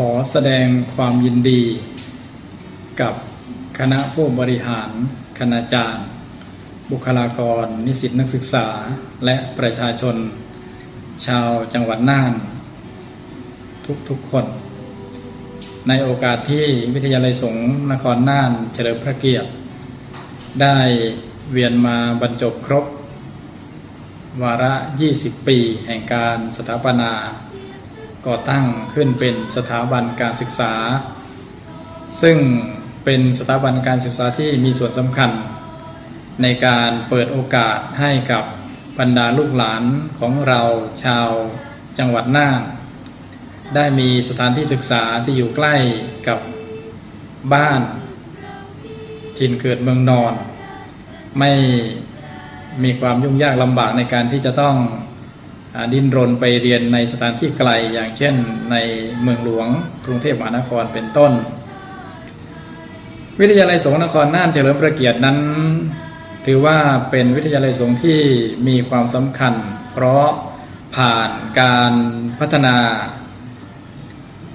ขอแสดงความยินดี กับคณะผู้บริหาร คณาจารย์ บุคลากร นิสิตนักศึกษา และประชาชน ชาวจังหวัดน่าน ทุกๆคน ในโอกาสที่วิทยาลัยสงฆ์นครน่านเฉลิมพระเกียรติ ได้เวียนมาบรรจบครบ วาระ 20 ปี แห่งการสถาปนา ก่อตั้งขึ้นเป็นสถาบันการศึกษา ซึ่งเป็นสถาบันการศึกษาที่มีส่วนสำคัญ ในการเปิดโอกาสให้กับบรรดาลูกหลานของเราชาวจังหวัดน่านได้มีสถานที่ศึกษาที่อยู่ใกล้กับบ้านถิ่นเกิดเมืองนอน ไม่มีความยุ่งยากลำบากในการที่จะต้อง ดิ้นรนไปเรียนในสถานที่ไกลอย่างเช่นในเมืองหลวงกรุงเทพมหานครเป็นต้น วิทยาลัยสงฆ์นครน่านเฉลิมพระเกียรตินั้น ถือว่าเป็นวิทยาลัยสงฆ์ที่มีความสำคัญ เพราะผ่านการพัฒนา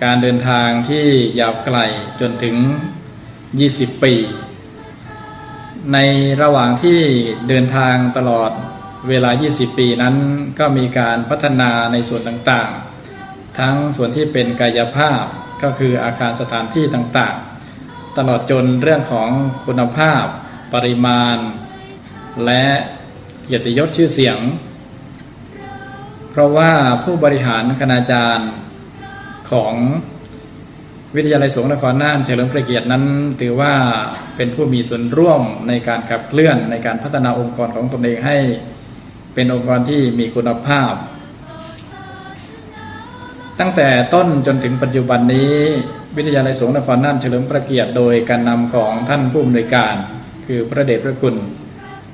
การเดินทางที่ยาวไกลจนถึง 20 ปี ในระหว่างที่เดินทางตลอด เวลา 20 ปีนั้นก็มีการพัฒนาในส่วนต่างๆ ทั้งส่วนที่เป็นกายภาพก็คืออาคารสถานที่ต่างๆ ตลอดจนเรื่องของคุณภาพ ปริมาณ และเกียรติยศชื่อเสียง เพราะว่าผู้บริหารคณาจารย์ของวิทยาลัยสงฆ์นครน่านเฉลิมพระเกียรตินั้น ถือว่าเป็นผู้มีส่วนร่วมในการขับเคลื่อนในการพัฒนาองค์กรของตนเองให้ เป็นองค์กรที่มีคุณภาพ ตั้งแต่ต้นจนถึงปัจจุบันนี้ วิทยาลัยสงฆ์นครน่านเฉลิมพระเกียรติโดยการนำของท่านผู้อำนวยการ คือพระเดชพระคุณ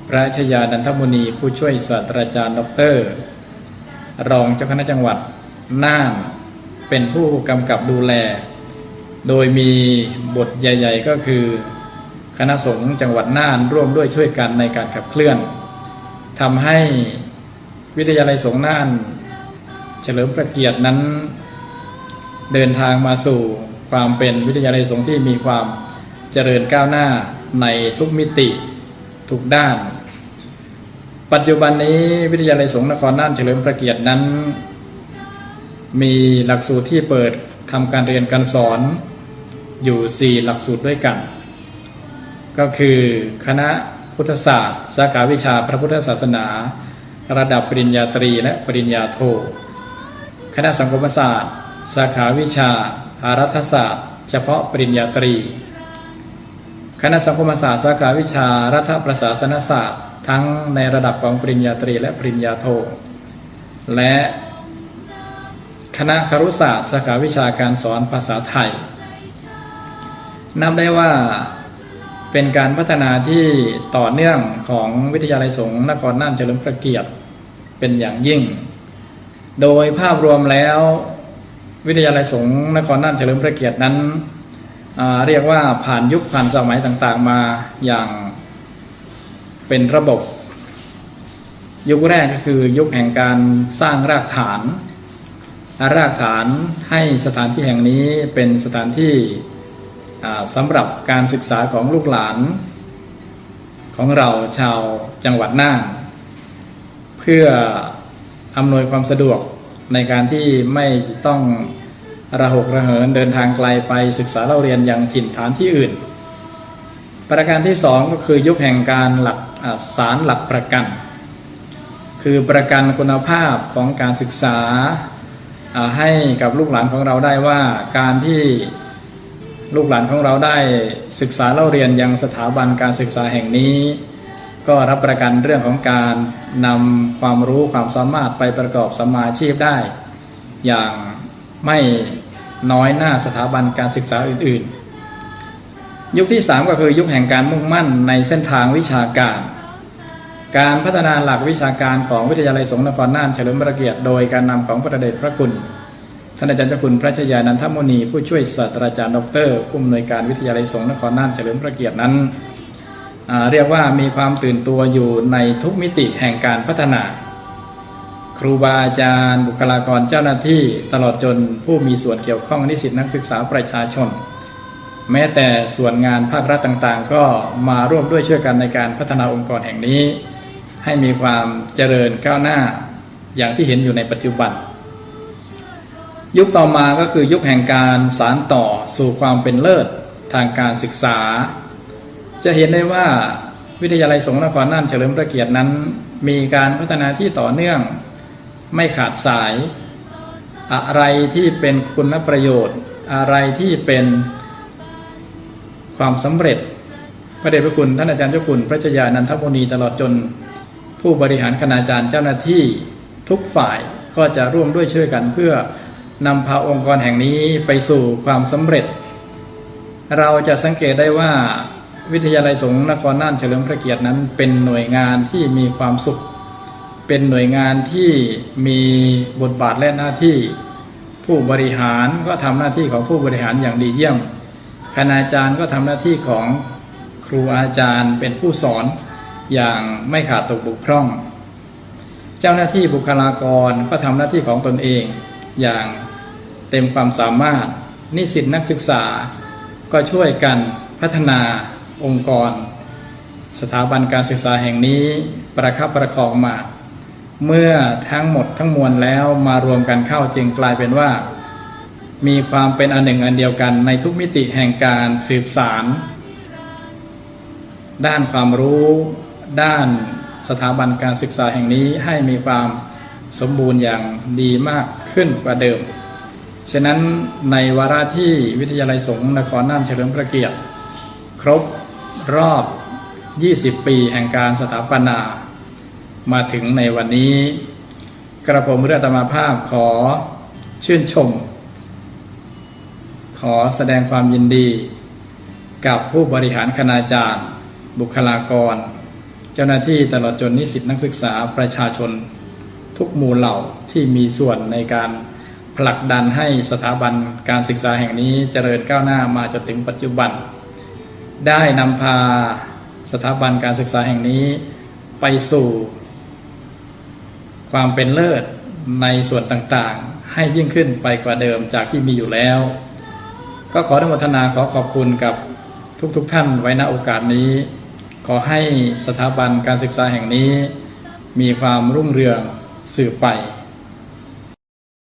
พระชยานันทมุนีผู้ช่วยศาสตราจารย์ดร รองเจ้าคณะจังหวัดน่านเป็นผู้กำกับดูแล โดยมีบทใหญ่ ๆ ก็คือ คณะสงฆ์จังหวัดน่านร่วมด้วยช่วยกันในการขับเคลื่อน ทำให้วิทยาลัยสงฆ์น่าน เฉลิมพระเกียรตินั้น เดินทางมาสู่ความเป็นวิทยาลัยสงฆ์ที่มีความเจริญก้าวหน้าในทุกมิติทุกด้าน ปัจจุบันนี้วิทยาลัยสงฆ์นครน่านเฉลิมพระเกียรตินั้น มีหลักสูตรที่เปิดทำการเรียนการสอนอยู่ 4 หลักสูตรด้วยกัน ก็คือคณะ พุทธศาสตร์ สาขาวิชาพระพุทธศาสนา ระดับปริญญาตรีและปริญญาโท คณะสังคมศาสตร์ สาขาวิชาอารัฐศาสตร์ เฉพาะปริญญาตรี คณะสังคมศาสตร์ สาขาวิชารัฐประศาสนศาสตร์ ทั้งในระดับของปริญญาตรีและปริญญาโท และคณะครุศาสตร์ สาขาวิชาการสอนภาษาไทยนับได้ว่า เป็นการพัฒนาที่ต่อเนื่องของวิทยาลัยสงฆ์นครน่านเฉลิมพระเกียรติเป็นอย่างยิ่ง โดยภาพรวมแล้ววิทยาลัยสงฆ์นครน่านเฉลิมพระเกียรตินั้น เรียกว่าผ่านยุคผ่านสมัยต่างๆ มาอย่างเป็นระบบ ยุคแรกก็คือยุคแห่งการสร้างรากฐาน รากฐานให้สถานที่แห่งนี้เป็นสถานที่ สำหรับการศึกษาของลูกหลาน ของเราชาวจังหวัดน่านเพื่ออำนวยความสะดวกในการที่ไม่ต้องระหกระเหินเดินทางไกลไปศึกษาเล่าเรียนยังถิ่นฐานที่อื่น ประการที่สองก็คือยุคแห่งการหลักสารหลักประกัน คือประกันคุณภาพของการศึกษาให้กับลูกหลานของเราได้ว่าการที่ ลูกหลานของเราได้ศึกษาเล่าเรียนยังสถาบันการศึกษาแห่งนี้ ก็รับประกันเรื่องของการนำความรู้ความสามารถไปประกอบสมาอาชีพได้ อย่างไม่น้อยหน้าสถาบันการศึกษาอื่น ๆ ยุคที่ 3 ก็คือยุคแห่งการมุ่งมั่นในเส้นทางวิชาการ การพัฒนาหลักวิชาการของวิทยาลัยสงฆ์นครน่านเฉลิมพระเกียรติโดยการนำของพระเดชพระคุณ ท่านอาจารย์เจ้าคุณพระชยานันทมุนีผู้ช่วยศาสตราจารย์ดรผู้อำนวยการวิทยาลัยสงฆ์นครน่านเฉลิมพระเกียรตินั้น เรียกว่ามีความตื่นตัวอยู่ในทุกมิติแห่งการพัฒนา ครูบาอาจารย์ บุคลากรเจ้าหน้าที่ตลอดจนผู้มีส่วนเกี่ยวข้องนิสิตนักศึกษาประชาชน แม้แต่ส่วนงานภาครัฐต่างๆ ก็มาร่วมด้วยช่วยกันในการพัฒนาองค์กรแห่งนี้ ให้มีความเจริญก้าวหน้าอย่างที่เห็นอยู่ในปัจจุบัน ยุคต่อมาก็คือยุคแห่งการสารต่อสู่ความเป็นเลิศทางการศึกษา จะเห็นได้ว่าวิทยาลัยสงฆ์นครน่านเฉลิมพระเกียรตินั้น มีการพัฒนาที่ต่อเนื่องไม่ขาดสาย อะไรที่เป็นคุณประโยชน์ อะไรที่เป็นความสำเร็จ พระเดชพระคุณท่านอาจารย์เจ้าคุณพระชยานันทมุนีตลอดจน ผู้บริหารคณาจารย์เจ้าหน้าที่ทุกฝ่ายก็จะร่วมด้วยช่วยกันเพื่อ นำพาองค์กรแห่งนี้ไปสู่ความสำเร็จ เราจะสังเกตได้ว่าวิทยาลัยสงฆ์นครน่านเฉลิมพระเกียรตินั้น เป็นหน่วยงานที่มีความสุข เป็นหน่วยงานที่มีบทบาทและหน้าที่ ผู้บริหารก็ทำหน้าที่ของผู้บริหารอย่างดีเยี่ยม คณาจารย์ก็ทำหน้าที่ของครูอาจารย์เป็นผู้สอนอย่างไม่ขาดตกบกพร่อง เจ้าหน้าที่บุคลากรก็ทำหน้าที่ของตนเองอย่าง เต็มความสามารถ นิสิตนักศึกษา ก็ช่วยกันพัฒนาองค์กร สถาบันการศึกษาแห่งนี้ประคับประคองมา เมื่อทั้งหมดทั้งมวลแล้วมารวมกันเข้าจึงกลายเป็นว่า มีความเป็นอันหนึ่งอันเดียวกันในทุกมิติแห่งการสืบสาร ด้านความรู้ด้านสถาบันการศึกษาแห่งนี้ให้มีความสมบูรณ์อย่างดีมากขึ้นกว่าเดิม ฉะนั้นในวาระที่วิทยาลัยสงฆ์นครน่านเฉลิมพระเกียรติ ครบรอบ 20 ปีแห่งการสถาปนา มาถึงในวันนี้ กระผมเรือตมาภาพขอชื่นชม ขอแสดงความยินดี กับผู้บริหารคณาจารย์ บุคลากร เจ้าหน้าที่ตลอดจนนิสิตนักศึกษาประชาชน ทุกหมู่เหล่าที่มีส่วนในการ ผลักดันให้สถาบันการศึกษาแห่งนี้เจริญก้าวหน้ามาจนถึงปัจจุบัน ได้นำพาสถาบันการศึกษาแห่งนี้ไปสู่ ความเป็นเลิศในส่วนต่างๆ ให้ยิ่งขึ้นไปกว่าเดิมจากที่มีอยู่แล้ว ก็ขออนุโมทนาขอขอบคุณกับทุกๆทท่านไว้ณโอกาสนี้ ขอให้สถาบันการศึกษาแห่งนี้ มีความรุ่งเรืองสืบไป